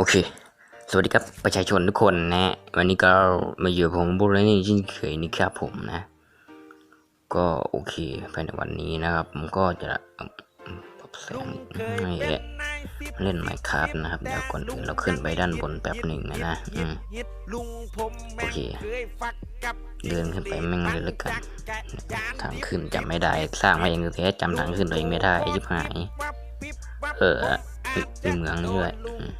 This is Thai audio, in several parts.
โอเค สวัสดีครับประชาชนทุกคนนะฮะวันนี้ก็มาอยู่ผมบุรนี่ช่นเคยนะครับผมนะ ก็โอเคภายในวันนี้นะครับ ผมก็จะปรับแสงให้เล่นไมค์ครับนะครับ เดี๋ยวก่อนอื่นเราขึ้นไปด้านบนแป๊บหนึ่งนะนะอืมโอเค เดินขึ้นไปแม่งเลยละกัน ทางขึ้นจำไม่ได้ สร้างมาเองแท้จำทางขึ้นตัวเองไม่ได้ยิบหาย เออ มีมีเหมืองนี่ด้วยอืม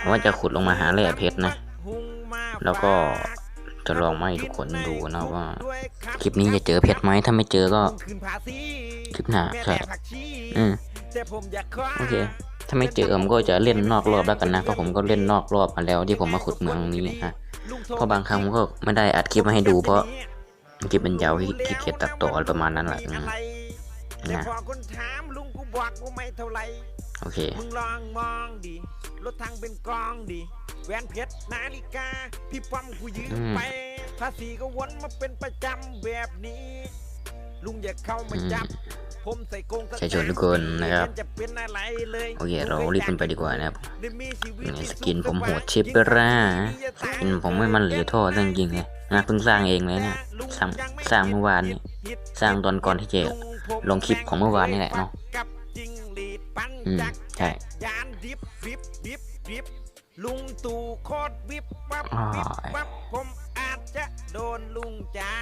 ผมว่าจะขุดลงมาหาแร่เพชรนะ แล้วก็จะลองมาให้ทุกคนดูนะว่าคลิปนี้จะเจอเพชรไหมถ้าไม่เจอก็คลิปหน้าใช่อืมโอเค ถ้าไม่เจอผมก็จะเล่นนอกรอบแล้วกันนะเพราะผมก็เล่นนอกรอบมาแล้วที่ผมมาขุดเมืองนี้ฮะเพราะบางครั้งผมก็ไม่ได้อัดคลิปมาให้ดูเพราะคลิปมันยาวขี้ขี้เกียจตัดต่ออะไรประมาณนั้นแหละอืมแต่นะ พอคนถามลุงกูบอกว่าไม่เท่าไหรโอเค มึงลองมองดิรถทางเป็นกองดิแหวนเพชรนาฬิกา พี่ปั๊มกูยืมอืมไปภาษีก็วนมาเป็นประจำแบบนี้ ลุงอย่าเข้ามาจับ ผมใส่กรงใช่ชวนทุกคนนะครับจะเป็นอะไรเลยโอเคเรารีบกันไปดีกว่านะครับได้มีชีวิตนี่ที่สกินผมโหดสุขชิปเปอร่าสกินผมไม่มันเหลือท่อจริงๆเลยนะเพิ่งสร้างเองเลยเนี่ยสร้างสร้างเมื่อวานนี่สร้างตอนก่อนที่จะลงคลิปของเมื่อวานนี่แหละเนาะกับจิ้งหรีด ปั้นอืมจักรใช่ ยานดิบวิบวิบวิบลุงตู่โคตรวิบวับอ้าวิบยวับผมอาจจะโดนลุงจั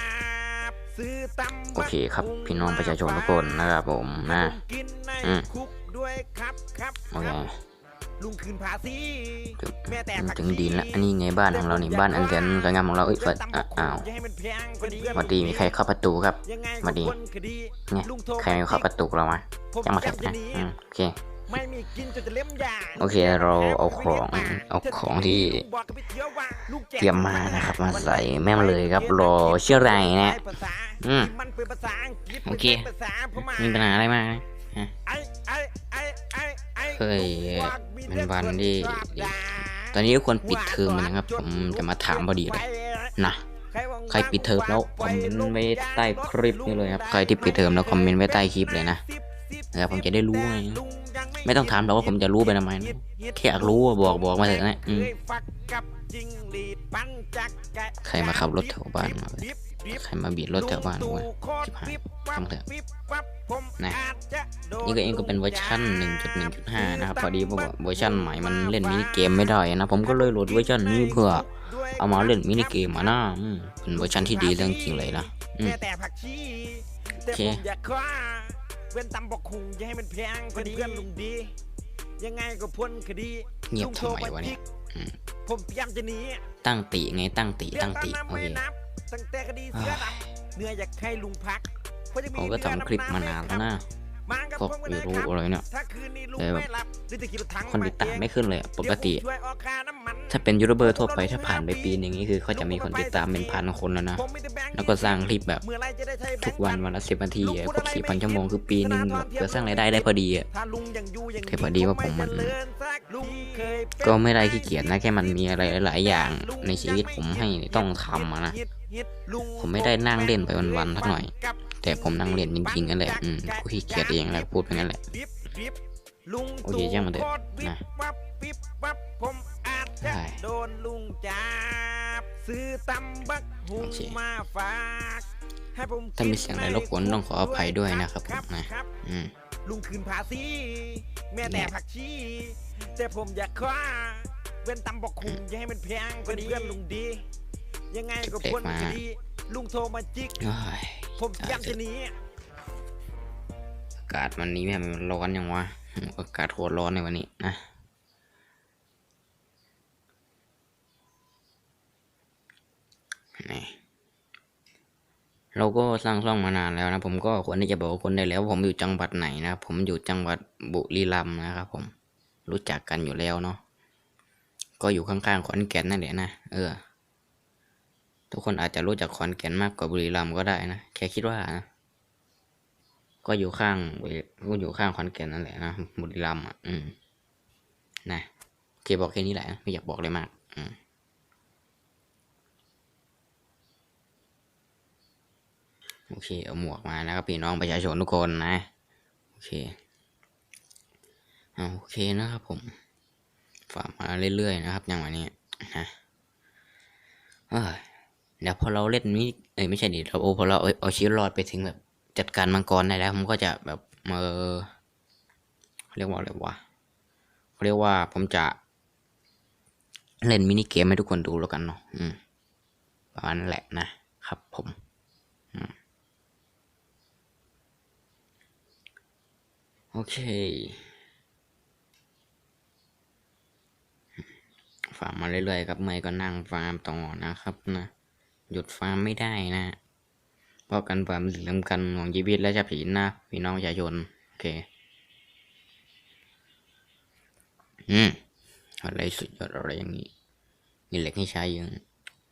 บซื้อตำโอเคครับพี่น้องประชาชนทุกคนนะครับผมนะ ผมกินในอืม คุกด้วยครับครับโอเคครับ ลุงคืนภาษีถึงแม่แต่ผักถึงดินละอันนี้ไงบ้านของเรานี่บ้านอันแสนสวยงามของเราเอ้ยเปิดอะอ้าวอย่ให้มันแพงกว่านี้สวัสดีมีใครเข้าประตูครับยังไงสวัสดีก็ควรคดีเนี่ยลุงโทรใครเข้าประตูเรามาผมยังมาเถจัอะบจะนะหนีอืมโอเคไม่มีกินจนจะเล่มยางโอเคเราเอาของเอาของที่เตรียมมานะครับ มาใส่แม่งเลยครับรอเชื่อไรนะอืมมันเป็นภาษาอังกฤษโอเคมันป็นภาษาพม่ามีปัญหาอะไรมากไห มฮะไอ้ไอ้ไอ้ไอ้ไอ้เฮ้ยเป็นวันที่ดีตอนนี้ควรปิดเทอมแล้วนะครับ ผมจะมาถามพอดีเลยนะใครปิดเทอมแล้วคอมเมนต์ไว้ใต้คลิปนี่เลยครับ ใครที่ปิดเทอมแล้วคอมเมนต์ไว้ใต้คลิปเลยนะนะครับผมจะได้รู้ไงไม่ต้องถามหรอกว่าผมจะรู้ไปทำไมนะแค่อยากรู้อะบอกบอกมาเถอะนะอืมเคยฟักกับจิ้งหรีดปั้นจักรแกะใครมาขับรถแถวบ้านมาเลย ใครมาบีบรถแถวบ้านวะชิบหายช่างเถอะนะนี่ก็เองก็เป็นเวอร์ชัน1.1.5 นะครับ พอดีว่าเวอร์ชันใหม่มันเล่นมินิเกมไม่ได้นะ ผมก็เลยโหลดเวอร์ชันนี้เพื่อเอามาเล่นมินิเกมมานะอืมเป็นเวอร์ชันที่ดีเรื่องจริงเลยนะอืมแม่แต่ผักชีแต่โอเคผมอยากคว้าเว้นตำบอกคุงอย่าให้มันแพงกว่านี้เพื่อนลุงดี ยังไงก็พ้นคดีเงียบลุงทำโทรไมมาวะเนี่จิยกอืมผมพยายามจะหนีตั้งติไงตั้งติตั้งติเรื่องโอไม่เคนับ ตั้งแต่คดีเสือดำเหนื่อยอยากให้ลุงพักเพราะยังมีผมก็ทำคลิปมานานแล้วนะมากับพวกผมไม่รู้คบอะไรเนี่ยถ้าคืนนี้ลุงแต่แบบไม่หลับหรือจะขี่รถถังคนติดตามไม่ขึ้นเลยอะปกติ ถ้าเป็นยูทูบเบอร์ทั่วไปถ้าผ่านไปปีหนึงนี่คือเขาจะมีคนติดตามเป็นพันคนแล้วนะ แล้วก็สร้างคลิปแบบทุกวันวันละสิบนาทีครบสี่พันชั่วโมงคือปีหนึ่งแบบเพื่อสร้างรายได้ได้พอดีอะถ้าลุงยังอยู่ยังแค่พอดีว่าผมมัน ก็ไม่ได้ขี้เกียจนะแค่มันมีอะไรหลาย ๆ อย่างในชีวิตผมให้ต้องทำนะผมไม่ได้นั่งเล่นไปวันๆสักหน่อย แต่ผมนั่งเล่นจริงๆนั่นแหละอืมกูขี้เกียจเองแหละพูดไปงั้นแหละโอเคช่างมันเถอะนะ วับวิบวับผมอาจจะใช่โดนลุงจับซื้อตำบักหุงโอเคมาฝากให้ผมถ้ามีเสียงอะไรรบกวนต้องขออภัยด้วยนะครับผมนะครับอืมลุงคืนภาษีแม่เนี่แต่ยผักชีแต่ผมอยากคว้าเว้นตำบอกคุงอย่าให้มันแพงกว่านี้เพื่อนลุงดี ยังไงก็พ้นคดีลุงโทรมาจิกโอ้ยผมย้ำจะหนีอากาศวันนี้แม่งมันร้อนยังวะอืมอากาศโคตรร้อนในวันนี้นะ นี่เราก็สร้างช่องมานานแล้วนะ ผมก็ควรที่จะบอกคนได้แล้วว่าผมอยู่จังหวัดไหนนะ ผมอยู่จังหวัดบุรีรัมย์นะครับผมรู้จักกันอยู่แล้วเนาะก็อยู่ข้างๆขอนแก่นนั่นแหละนะเออ ทุกคนอาจจะรู้จักขอนแก่นมากกว่าบุรีรัมย์ก็ได้นะแค่คิดว่านะก็อยู่ข้างก็อยู่ข้างขอนแก่นนั่นแหละนะบุรีรัมย์อะอืมนะโอเคบอกแค่นี้แหละไม่อยากบอกเลยมาก อืม โอเคเอาหมวกมานะครับพี่น้องประชาชนทุกคนนะโอเคเอาโอเคนะครับผมฝากมาเรื่อยๆนะครับอย่างวันนี้นะเอ้ยเดี๋ยวพอเราเล่นนี้เอ้ยไม่ใช่ดิเราโอ้พอเราเอาเอาชีวิตรอดไปถึงแบบ จัดการมังกรได้แล้วผมก็จะแบบเออเขาเรียกว่าอะไรวะเขาเรียกว่าผมจะ เล่นมินิเกมให้ทุกคนดูแล้วกันเนาะอืมประมาณนั้นแหละนะครับผมอืม โอเค ฟาร์มมาเรื่อยๆครับเมื่ก็นั่งฟาร์มต่อนะครับนะหยุดฟาร์มไม่ได้นะเพราะการฟาร์มสิ่งสำคัญของชีวิตและทรัพย์สินนะพี่น้องประชาชนโอเคอืมอะไรสุดยอดอะไรอย่างนี้มีเหล็กให้ใช้ยัง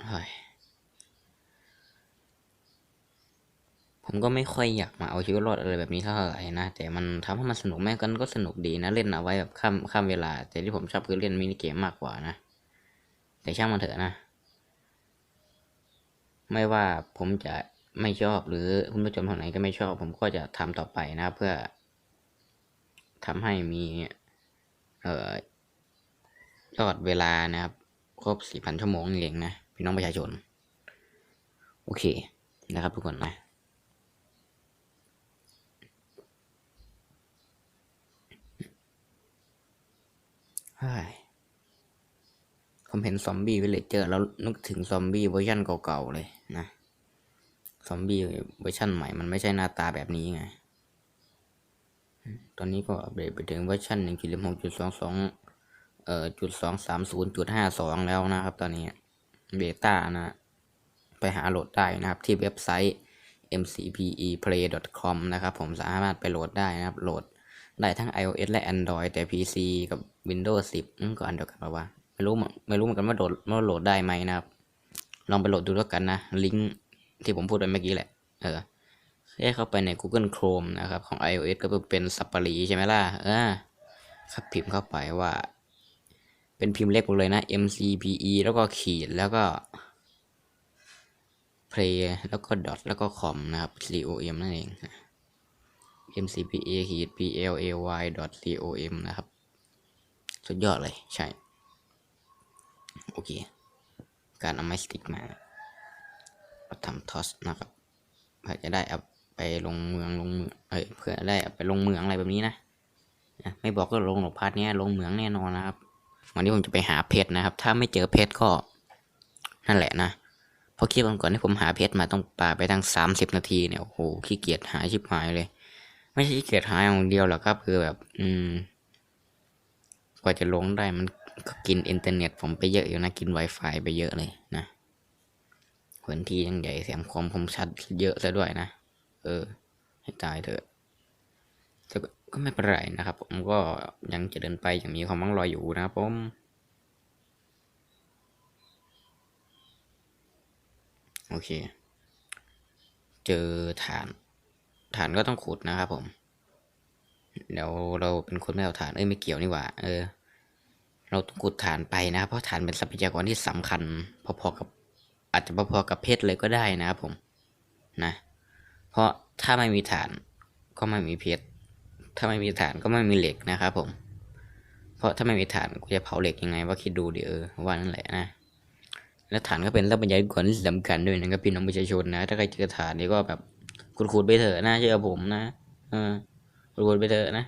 เฮ้ย ผมก็ไม่ค่อยอยากมาเอาชีวิตรอดอะไรแบบนี้เท่าไหร่นะ แต่มันทำให้มันสนุกแม่กันก็สนุกดีนะเล่นเอาไว้แบบข้ามข้ามเวลา แต่ที่ผมชอบคือเล่นมินิเกมมากกว่านะ แต่ช่างมันเถอะนะ ไม่ว่าผมจะไม่ชอบหรือคุณผู้ชมคนไหนก็ไม่ชอบ ผมก็จะทำต่อไปนะ เพื่อทำให้มี เอ่อยอดเวลานะครับครบสี่พันชั่วโมงเองนะพี่น้องประชาชน โอเคนะครับทุกคนนะ ผมเห็นซอมบี้วิลเลจเจอร์แล้วนึกถึงซอมบี้เวอร์ชันเก่าๆเลยนะซอมบี้เวอร์ชันใหม่มันไม่ใช่หน้าตาแบบนี้ไง ตอนนี้ก็อัปเดตไปถึงเวอร์ชันหนึ่งจุดหกจุดสองสองเอ่อจุดสองสามศูนย์จุดห้าสองแล้วนะครับ ตอนนี้เบต้านะไปหาโหลดได้นะครับ ที่เว็บไซต์ mcpeplay.com นะครับ ผมสามารถไปโหลดได้นะครับ โหลดได้ทั้ง iOS และ Android แต่ PC กับ Windows 10อืมก็อันเดียวกันปะวะไม่รู้ไม่รู้เหมือนกันว่าโหลดว่าโหลดได้ไหมนะครับ ลองไปโหลดดูแล้วกันนะ ลิงก์ที่ผมพูดไปเมื่อกี้แหละ เออแค่เข้าไปใน Google Chrome นะครับ ของ iOS ก็เป็นสับปะรีใช่ไหมล่ะ เออครับพิมพ์เข้าไปว่า เป็นพิมพ์เล็กหมดเลยนะ MCPE แล้วก็ขีดแล้วก็ play แล้วก็ dot แล้วก็ com นะครับ com นั่นเอง mcpa ขีด play dot com นะครับ สุดยอดเลยใช่ โอเค การเอาไม้สติ๊กมาทำทอสนะครับเพื่อจะได้เอาไปลงเมืองลงเมืองเอ้ยเพื่อได้เอาไปลงเมืองอะไรแบบนี้นะไม่บอกก็ลงหรอกพาร์ทเนี้ยลงเมืองแน่นอนนะครับวันนี้ผมจะไปหาเพชรนะครับ ถ้าไม่เจอเพชรก็นั่นแหละนะเพราะคลิปก่อนที่ผมหาเพชรมาต้องปาไปตั้งสามสิบนาทีเนี่ยโอ้โหขี้เกียจหาชิบหายเลย ไม่ใช่ขี้เกียจหาอย่างเดียวหรอกครับคือแบบ อืม กว่าจะลงได้มันก็กินอินเทอร์เน็ตผมไปเยอะอยู่นะ กิน Wi-Fi ไปเยอะเลยนะพื้นที่ยังใหญ่แถมความคมชัดเยอะซะด้วยนะ เออ ให้ตายเถอะแต่ก็ไม่เป็นไรนะครับ ผมก็ยังจะเดินไปอย่างมีความหวังรอยอยู่นะครับผมโอเค เจอฐาน ฐานก็ต้องขุดนะครับผม เดี๋ยวเราเป็นคนไม่เอาฐานเอ้ยไม่เกี่ยวนี่หว่า เออ เราต้องขุดฐานไปนะครับเพราะฐานเป็นทรัพยากรที่สำคัญ พอๆกับ อาจจะพอๆกับเพชรเลยก็ได้นะครับผม นะ เพราะถ้าไม่มีฐานก็ไม่มีเพชร ถ้าไม่มีฐานก็ไม่มีเหล็กนะครับผม เพราะถ้าไม่มีฐานกูจะเผาเหล็กยังไงว่าคิดดูเดี๋ยวเออว่านั่นแหละนะแล้วฐานก็เป็นทรัพยากรที่สำคัญด้วยนะครับพี่น้องประชาชนนะ ถ้าใครเจอฐานนี่ก็แบบขุดๆไปเถอะนะเชื่อผมนะ เออ ขุดไปเถอะนะ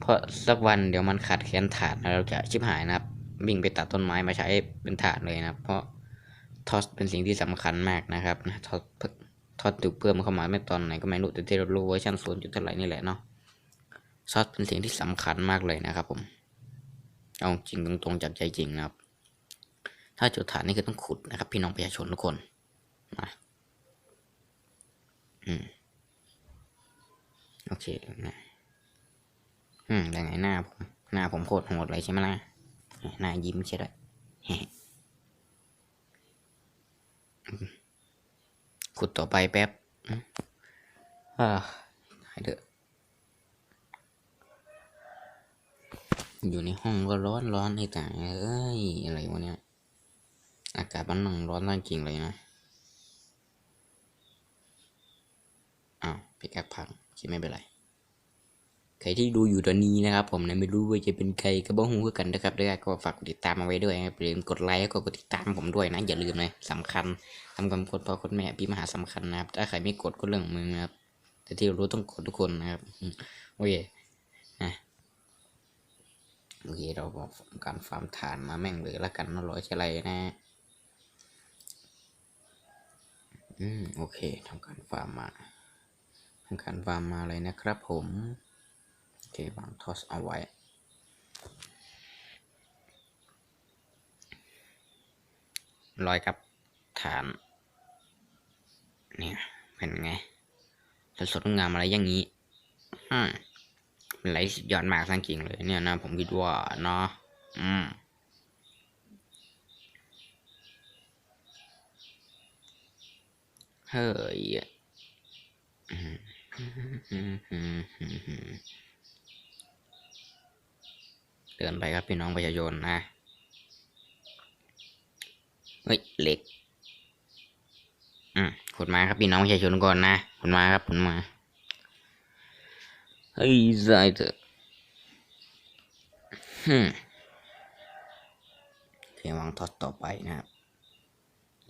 เพราะสักวันเดี๋ยวมันขาดแคลนฐานแล้วเราจะชิบหายนะครับวิ่งไปตัดต้นไม้มาใช้เป็นฐานเลยนะเพราะทอสเป็นสิ่งที่สำคัญมากนะครับนะทอสทอสถูกเพิ่มเข้ามาไม่ตอนไหนก็ไม่รู้แต่ที่เรารู้เวอร์ชันศูนย์จุดเท่าไหร่นี่แหละเนาะซอสเป็นสิ่งที่สำคัญมากเลยนะครับ ผม เอาจริงตรงๆจากใจจริงนะครับ ถ้าจุดฐานนี่คือต้องขุดนะครับ พี่น้องประชาชนทุกคนนะอืม โอเคนะอืมยังไงหน้าผม หน้าผมโคตรโหดเลยใช่ไหมล่ะหน้ายิ้มใช่ไหมขุดต่อไปแป๊บอืมอ่าให้เถอะอยู่ในห้องก็ร้อนร้อนไอ้ตายเอ้ย อะไรวะเนี่ย อากาศมันหนังร้อนมากจริงเลยนะ อ้าวพิกัดพัง คไม่เป็นไร ใครที่ดูอยู่ตอนนี้นะครับ ผมนะไม่รู้ว่าจะเป็นใครก็บ้องหูกันนะครับด้วยก็ฝากกดติดตามมาไว้ด้วยนะครับอย่าลืมกดไลค์แล้วก็กดติดตามผมด้วยนะอย่าลืมนะสำคัญทำความกดพ่อคนแม่พี่มหาสำคัญนะครับ ถ้าใครไม่กดก็เรื่องมึงนะครับ แต่ที่รู้ต้องกดทุกคนนะครับโอเคนะโอเคเราบอกการฟาร์มฐานมาแม่งเลยละกันนะร้อยเชลยนะอืมโอเคทำการฟาร์มมา ทำการฟามมาเลยนะครับผม โอเควางทอสเอาไว้ร้อยกับฐาน เนี่ยเป็นไง สดสดงามอะไรอย่างนี้อืมเป็นไรสุดยอดมากสังจริงเลยเนี่ยนะผมคิดว่าเนาะอืมเฮ้ย เดินไปครับพี่น้องประชาชนนะ เฮ้ยเหล็ก อืมขุดมาครับพี่น้องประชาชนก่อนนะขุดมาครับขุดมา เฮ้ยใจเถอะฮึมโอเควางทอดต่อไปนะครับ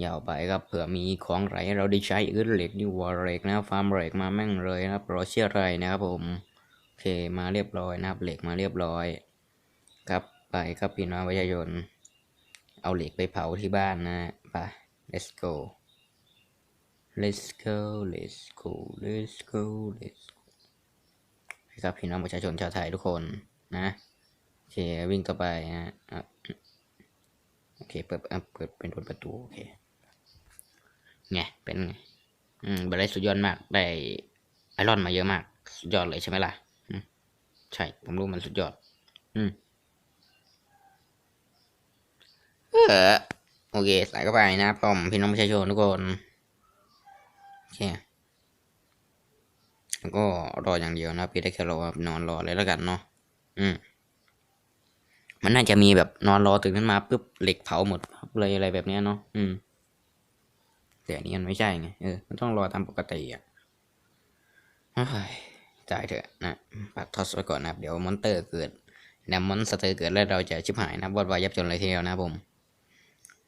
ยาวไปครับเผื่อมีของไรให้เราได้ใช้อืดเหล็กนี่วัวเหล็กนะฟาร์มเหล็กมาแม่งเลยนะครับรอเชื่อไรนะครับผมโอเคมาเรียบร้อยนะครับเหล็กมาเรียบร้อย ครับไปครับพี่น้องประชาชนเอาเหล็กไปเผาที่บ้านนะไป let's go let's go let's go let's go let's go ครับพี่น้องประชาชนชาวไทยทุกคนนะโอเควิ่งต่อไปนะโอเคเปิดเปิดเป็นประตูโอเค ไงเป็นไงอืมบันไดสุดยอดมาก ได้ไอรอนมาเยอะมาก สุดยอดเลยใช่ไหมล่ะใช่ ผมรู้มันสุดยอด อืมเออโอเค ใส่เข้าไปนะครับผมพี่น้องประชาชนทุกคนโอเคแล้วก็รออย่างเดียวนะพี่ได้แค่รอนอนรอเลยแล้วกันเนาะอืมมันน่าจะมีแบบนอนรอตื่นขึ้นมาปุ๊บเหล็กเผาหมดเลยอะไรแบบเนี้ยเนาะอืม แต่อันนี้มันไม่ใช่ไงเออมันต้องรอตามปกติอะเฮ้ยตายเถอะนะปัดทอสไว้ก่อนนะครับ เดี๋ยวมอนเตอร์เกิดเดี๋ยวมอนสเตอร์เกิดแล้วเราจะชิบหายนะวอดวายยับจนเลยทีเดียวนะผม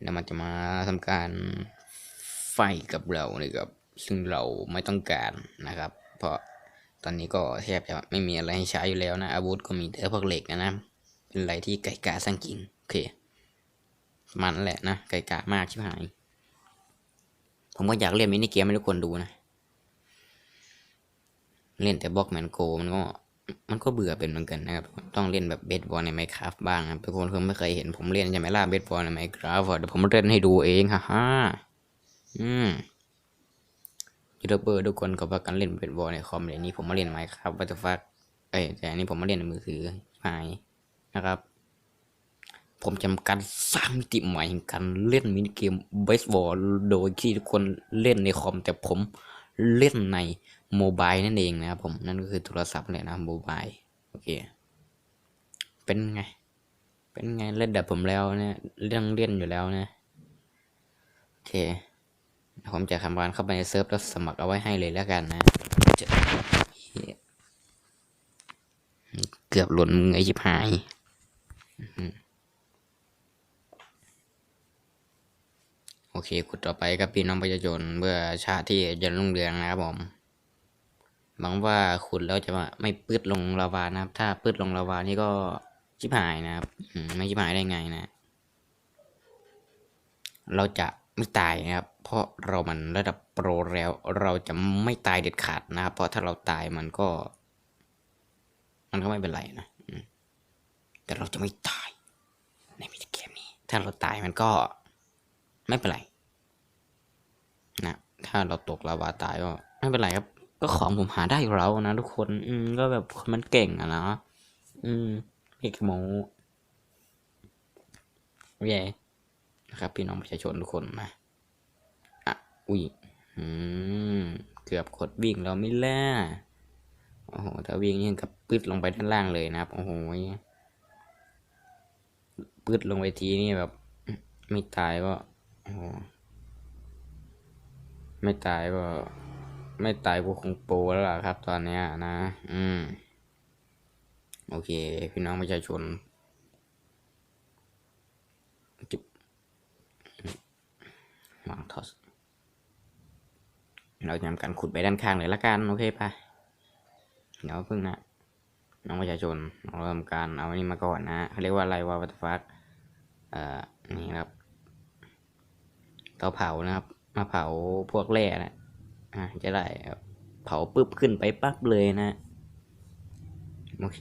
เดี๋ยวมันจะมาทำการไฟกับเราเลยครับซึ่งเราไม่ต้องการนะครับ เพราะตอนนี้ก็แทบจะไม่มีอะไรให้ใช้อยู่แล้วนะ อาวุธก็มีแต่พวกเหล็กนะนะเป็นอะไรที่ไก่กาสร้างจริงโอเคมันแหละนะไก่กามากชิบหาย ผมก็อยากเล่นมินิเกมให้ทุกคนดูนะ เล่นแต่บล็อกแมนโกมันก็ มันก็เบื่อเป็นเหมือนกันนะครับ ต้องเล่นแบบเบสบอลในไมค r a ฟบ้างนะทุกคนเพิ่งไม่เคยเห็นผมเล่นใช่ไหมล่ะเบสบอลในไมค r a ฟเดี๋ยวผมเล่นให้ดูเองฮ่าฮ่าอืมยูทูบเบอร์ทุกคนก็พากันเล่นเบสบอลในคอมเดี๋ยวนี้ผมมาเล่นไมค r a ฟวัตฟักเอ้ยแต่อันนี้ผมมาเล่นในมือถือหายนะครับ ผมจำการสร้างมิติใหม่แห่งการเล่นมินิเกมเบสบอลโดยที่ทุกคนเล่นในคอม แต่ผมเล่นในโมบายนั่นเองนะครับผมนั่นก็คือโทรศัพท์เลยนะโมบายโอเค เป็นไง เป็นไงเล่นแบบผมแล้วเนี่ยเล่นเล่นอยู่แล้วนะโอเค ผมจะทำการเข้าไปในเซิร์ฟแล้วสมัครเอาไว้ให้เลยแล้วกันนะเกือบหล่นมือไอ้ชิบหาย โอ เคขุดต่อไปครับพี่น้องประชาชนเพื่อชาติที่จะรุ่งเรืองนะครับผมหวังว่าขุดแล้วจะไม่ปืดลงลาวานะครับ ถ้าปืดลงลาวานี่ก็ชิบหายนะครับไม่ชิบหายได้ไงนะ เราจะไม่ตายนะครับ เพราะเรามันระดับโปรแล้ว เราจะไม่ตายเด็ดขาดนะครับ เพราะถ้าเราตายมันก็ มันก็ไม่เป็นไรนะแต่เราจะไม่ตายในมินิเกมนี้ ถ้าเราตายมันก็ไม่เป็นไร นะถ้าเราตกลาวาตายก็ไม่เป็นไรครับ ก็ของผมหาได้อยู่แล้วนะทุกคน อืมก็แบบคนมันเก่งอะนะอืมเอกโมแย่นะครับ พี่น้องประชาชนทุกคนนะอะอุ้ยอืมเกือบกดวิ่งเราไม่ล่ะโอ้โหถ้าวิ่งนี่กับปืดลงไปด้านล่างเลยนะครับ โอ้โหปืดลงไปทีนี่แบบ ไม่ตายก็โอ้โห ไม่ตายก็ไม่ตายก็คงโปแล้วล่ะครับ ตอนเนี้ยนะ อืม โอเค พี่น้องประชาชนจุบวางทอสเราจะทำการขุดไปด้านข้างเลยละกัน โอเคปะเดี๋ยวพึ่งนะ น้องประชาชนเราเริ่มการเอาอันนี้มาก่อนนะเขาเรียกว่าอะไรว่าวัตฟักเอ่อ นี่ครับเตาเผานะครับ มาเผาพวกแร่นะอะจะได้เผาปุ๊บขึ้นไปปั๊บเลยนะ โอเค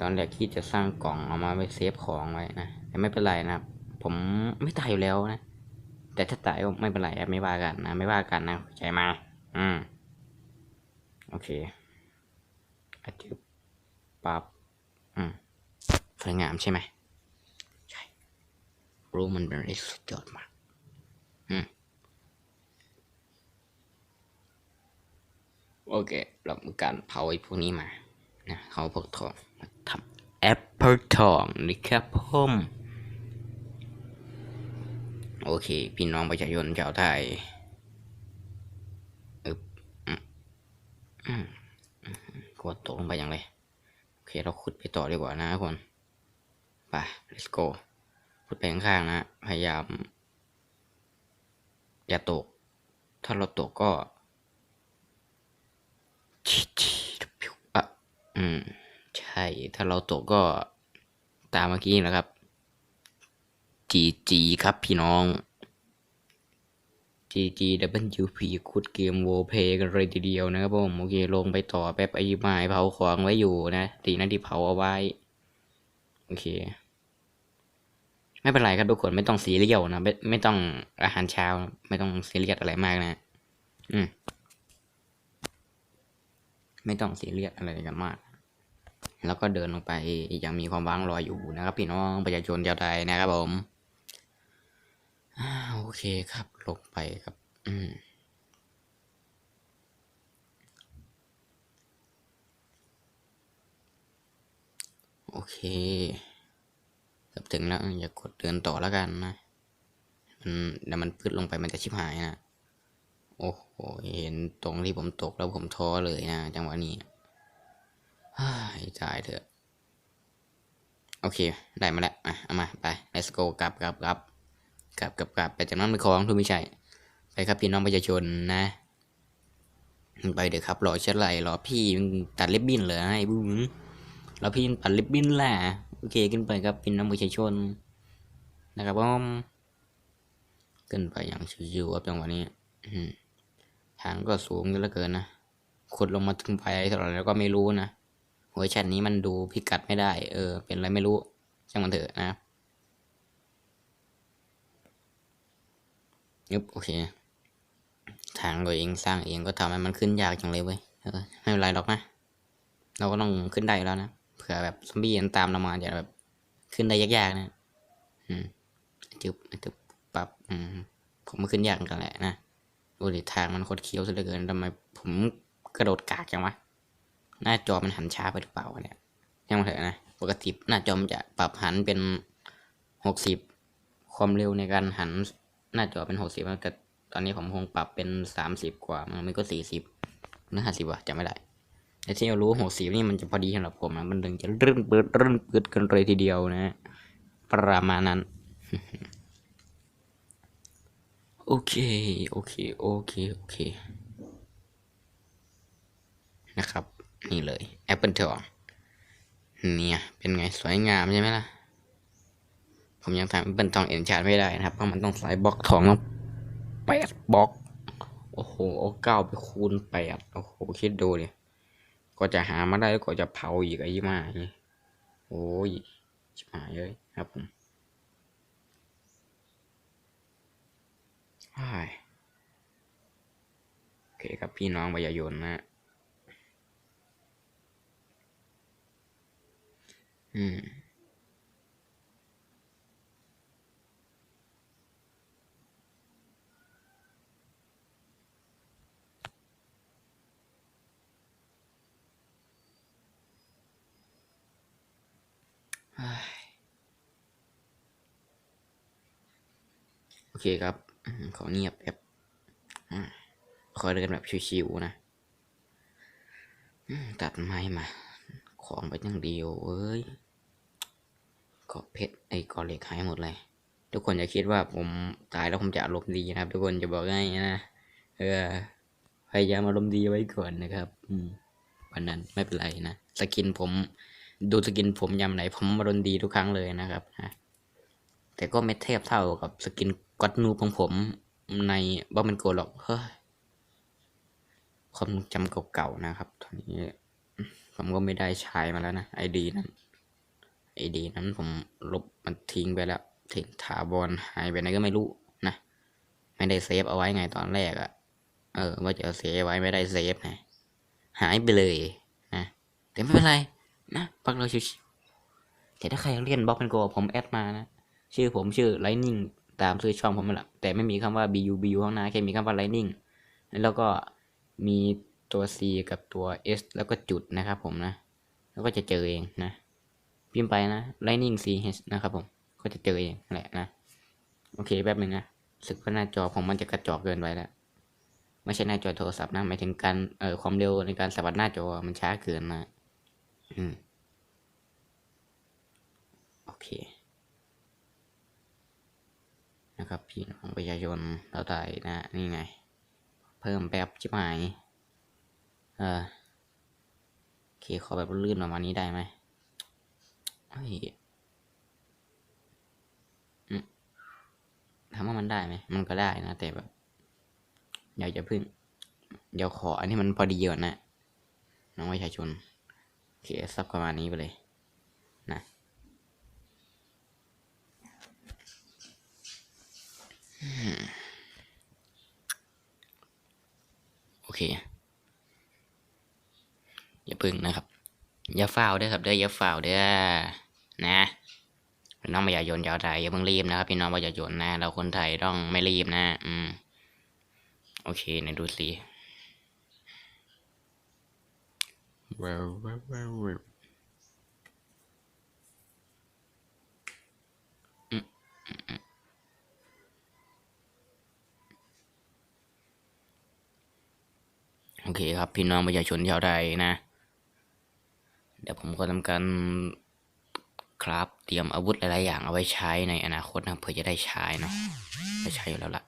ตอนแรกที่จะสร้างกล่องเอามาไว้เซฟของไว้นะ แต่ไม่เป็นไรนะครับผมไม่ตายอยู่แล้วนะ แต่ถ้าตายก็ไม่เป็นไรไม่ว่ากันนะ ไม่ว่ากันนะใจมา อืม โอเคอาจึบปับอืมสวยงามใช่ไหมใช่รู้มันเป็นอะไรสุดยอดมาก โอเคเรามีการเผาไอ้พวกนี้มานะเขาพวกทองมาทำแอปเปิลทองนะครับผมโอเค พี่น้องประชาชนชาวไทยอึบอืมอืมกดตกลงไปอย่างไรโอเค เราขุดไปต่อดีกว่านะคนไป let's go ขุดไปข้างๆนะ พยายาม อย่าตก ถ้าเราตกก็ชิชิอะอืม ใช่ ถ้าเราตกก็ตามเมื่อกี้นะครับ จีจีครับพี่น้องจีจี WP ขุดเกมโวเพกันเลยทีเดียวนะครับผมโอเคลงไปต่อแป๊บไอ้ไม้เผาของไว้อยู่นะตีนั่นที่เผาเอาไว้ โอเค ไม่เป็นไรครับทุกคนไม่ต้องซีเรียสนะไม่ไม่ต้องอาหารเช้า ไม่ต้องซีเรียสอะไรมากนะ อืมไม่ต้องซีเรียสอะไรกันมาก แล้วก็เดินลงไปยังมีความว่างรอยอยู่นะครับ พี่น้องประชาชนชาวไทยนะครับผมโอเคครับลงไปครับ อืมโอเค อบถึงแล้วอย่ากดเดินต่อแล้วกันนะมันเดี๋ยวมันพืดลงไปมันจะชิบหายนะโอ้โหเห็นตรงที่ผมตกแล้วผมท้อเลยนะจังหวะนี้ฮ่ายเถอะ โอเค ได้มาแล้วอะเอามาไป let's go กลับกลับกลับกลับกลับกลับไปจากนั้นไปคลองทุกไม่ใช่ไปครับพี่น้องประชาชนนะ ไปเดี๋ยวครับรอเช็ดไหลรอพี่ตัดเล็บบิ้นเหรอไอ้บุ้ง รอพี่ตัดล็บบิ้นแหละโอเคขึ้นไปครับพี่น้องประชาชน นะครับผมขึ้นไปอย่างชิวๆครับจังหวะนี้ทางก็สูงเหลือเกินนะขุดลงมาถึงไปเท่าไหร่แล้วก็ไม่รู้นะเวอร์ชันนี้มันดูพิกัดไม่ได้ เออ เป็นอะไรไม่รู้ช่างมันเถอะนะยึบโอเค ทางตัวเองสร้างเองก็ทำให้มันขึ้นยากจังเลยเว้ยไม่เป็นไรหรอกนะ เราก็ต้องขึ้นได้แล้วนะ เผื่อแบบซอมบี้มันตามเรามาจะแบบ ขึ้นได้ยากๆนะ อืมจึบจึบปรับอืมผมมันขึ้นยากกันแหละนะดูดิทางมันโคตรเคี้ยวซะเหลือเกินทำไมผมกระโดดกากจังวะ หน้าจอมันหันช้าไปหรือเปล่าเนี่ยยังมาเถอะนะ ปกติหน้าจอมันจะปรับหันเป็นหกสิบความเร็วในการหันหน้าจอเป็นหกสิบแต่ตอนนี้ผมคงปรับเป็นสามสิบกว่ามันไม่ก็สี่สิบหรือห้าสิบวะจำไม่ได้ แต่ที่เรารู้หกสิบนี่มันจะพอดีสำหรับผมนะมันถึงจะรื่นเปิดรื่นเปิดกันเลยทีเดียวนะประมาณนั้น โอเค โอเค โอเค โอเค นะครับ นี่เลย Apple ทองเนี่ย เป็นไงสวยงามใช่ไหมล่ะ ผมยังทำ Apple ทองเอ็นชาร์ไม่ได้นะครับ เพราะมันต้องใส่บล็อกทองต้องแปดบล็อก โอ้โหเอาเก้าไปคูณแปดโอ้โห คิดดูเลย ก็จะหามาได้แล้วก็จะเผาอีกไอ้ยี่มาโอ้ยชิบหายเลยครับผมโอเคครับพี่น้องประชาชนนะ อืม เคครับ ขอเงียบแป๊บอ่าขอเดินแบบชิวๆนะตัดไม้มา ของไปย่างเดียวเอ้ยกาะเพชรไอ้กาะเหล็กหายหมดเลย ทุกคนอย่าคิดว่าผมตายแล้วผมจะอารมณ์ดีนะครับ ทุกคนจะบอกให้นะเออพยายามอารมณ์ดีไว้ก่อนนะครับ อืมวันนั้นไม่เป็นไรนะสกินผมดูสกินผมยำไหนผมอารมณ์ดีทุกครั้งเลยนะครับนะแต่ก็ไม่เทียบเท่ากับสกิน ก็อดนูของผมในบ้ามันโกหรอกเฮ้ยความจำเก่าๆนะครับตอนนี้ผมก็ไม่ได้ใช้มาแล้วนะไอดีนั้นไอดีนั้นผมลบมันทิ้งไปแล้วทิ้งถาวรหายไปไหนก็ไม่รู้นะไม่ได้เซฟเอาไว้ไงตอนแรกอะ่ะเออว่าจะเซฟไว้ไม่ได้เซฟไงหายไปเลยนะแต่ไม่เป็นไรนะพักเราชิวๆแต่ถ้าใครเรียนบล็อกเป็นโกผมแอดมานะชื่อผมชื่อ Lightning ตามชื่อช่องผมแหละแต่ไม่มีคำว่า bu bu ข้างหน้าแค่มีคำว่า Lightning แล้วก็มีตัว C กับตัว S แล้วก็จุดนะครับผมนะ แล้วก็จะเจอเองนะพิมพ์ไปนะ Lightning CH นะครับผมก็จะเจอเองแหละนะ โอเคแป๊บหนึ่งนะสึกว่าหน้าจอผมมันจะกระจอกเกินไปแล้วไม่ใช่หน้าจอโทรศัพท์นะหมายถึงการเอ่อความเร็วในการสัมผัสหน้าจอมันช้าเกินนะอืมโอเค นะครับพี่น้องประชาชนเราได้นะนี่ไง เพิ่มแบบชิบหายเออโอเคขอแบบลื่นประมาณนี้ได้ไหมเฮ้ยอืมถามว่ามันได้ไหมมันก็ได้นะ แต่แบบอยากจะพึ่ง เดี๋ยวขออันนี้มันพอดีก่อนนะน้องประชาชนโอเคซับประมาณนี้ไปเลย นะ โอเค อย่าพึ่งนะครับ อย่าฝ้าวเด้อครับเด้ออย่าฝ้าวเด้อนะพี่น้องประชาชนชาวไทยอย่าเพิ่งรีบนะครับพี่น้องประชาชนนะ เราคนไทยต้องไม่รีบนะ อืม โอเคไหนดูสิว้าวว้าวว้าวว้าวอืมอืมอืม โอเคครับพี่น้องประชาชนชาวไทยนะ เดี๋ยวผมก็ทำการครับเตรียมอาวุธหลายๆอย่างเอาไว้ใช้ในอนาคตนะเพื่อจะได้ใช้เนาะได้ใช้อยู่แล้วล่ะ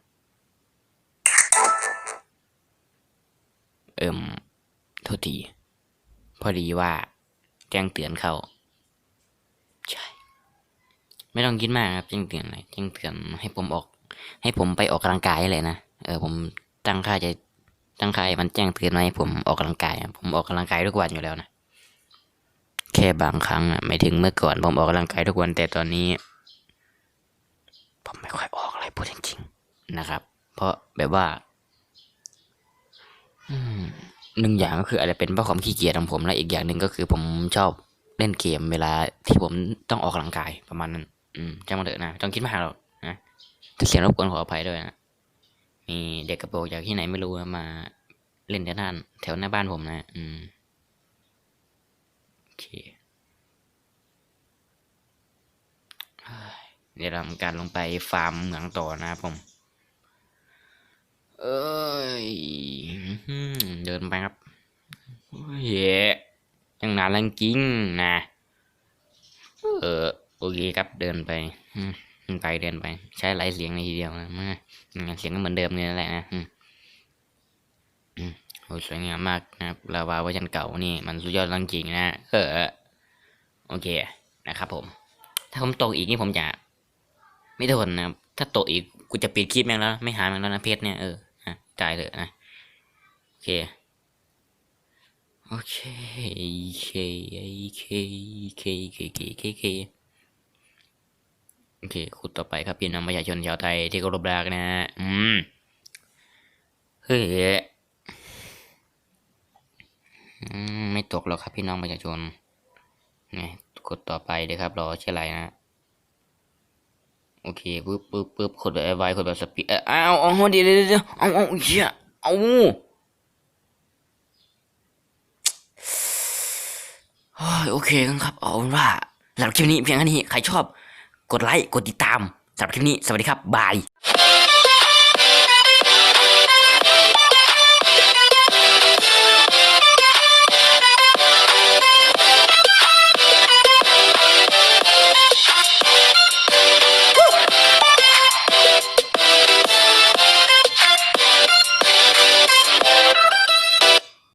เอิ่มโทษทีพอดีว่า แจ้งเตือนเข้าใช่ไม่ต้องคิดมากครับแจ้งเตือนอะไรแจ้งเตือนให้ผมออก ให้ผมไปออกกำลังกายเลยนะเออผมตั้งค่าจะ ตั้งให้มันแจ้งเตือนมาให้ผมออกกำลังกายผมออกกำลังกายทุกวันอยู่แล้วนะแค่บางครั้งอะไม่ถึงเมื่อก่อนผมออกกำลังกายทุกวันแต่ตอนนี้ ผมไม่ค่อยออกอะไรพูดจริงๆนะครับ เพราะแบบว่าหนึ่งอย่างก็คืออาจจะเป็นเพราะความขี้เกียจของผมและอีกอย่างหนึ่งก็คือผมชอบเล่นเกมเวลาที่ผมต้องออกกำลังกายประมาณนั้น อืมจ้างมาเถอะนะต้องคิดมากหรอกนะถ้าเสียงรบกวนขออภัยด้วยนะ มีเด็กกระโปรงจากที่ไหนไม่รู้มาเล่นแถวด้าน แถวหน้าบ้านผมนะ อืมโอเคเดี๋ยวเราทำการลงไปฟาร์มเหมืองต่อนะครับผม เอ้ยเดินไปครับเฮ้ยยังนานแล้วจริงนะ เออ โอเคครับเดินไปอืม ไปเดินไป ใช้หลายเสียงในทีเดียวนะมเสียงก็เหมือนเดิมเลยนี่ยแหละนะโอ้สวยงามมากนะครับลาวาเวอร์ชันเก่านี่มันสุดยอดจริงๆนะเออโอเคนะครับ ผม ถ้าผมตกอีกนี่ผมจะไม่ทนนะครับถ้าตกอีกกูจะปิดคลิปแม่งแล้ว ไม่หาแม่งแล้วนะเพชรเนี่ยเอออะตายเลยนะโอเคโอเคเคเคเคเคเคเคเค โอเคขุดต่อไปครับพี่น้องประชาชนชาวไทยที่เคารพรักนะฮะอืมเฮ้ยอืมไม่ตกหรอกครับพี่น้องประชาชนนี่กดต่อไปเลยครับ รอเช่ไรนะโอเคปึ๊บปึ๊บปึ๊บกดแบบไวกดแบบสปีดเอ้าเอาเอาเดี๋ยวเดี๋ยวเอาเอาเหี้ยเอาโอเคครับ เอาว่าสำหรับคลิปนี้เพียงแค่นี้ใครชอบ กดไลค์ กดติดตามสำหรับคลิปนี้ สวัสดีครับ บาย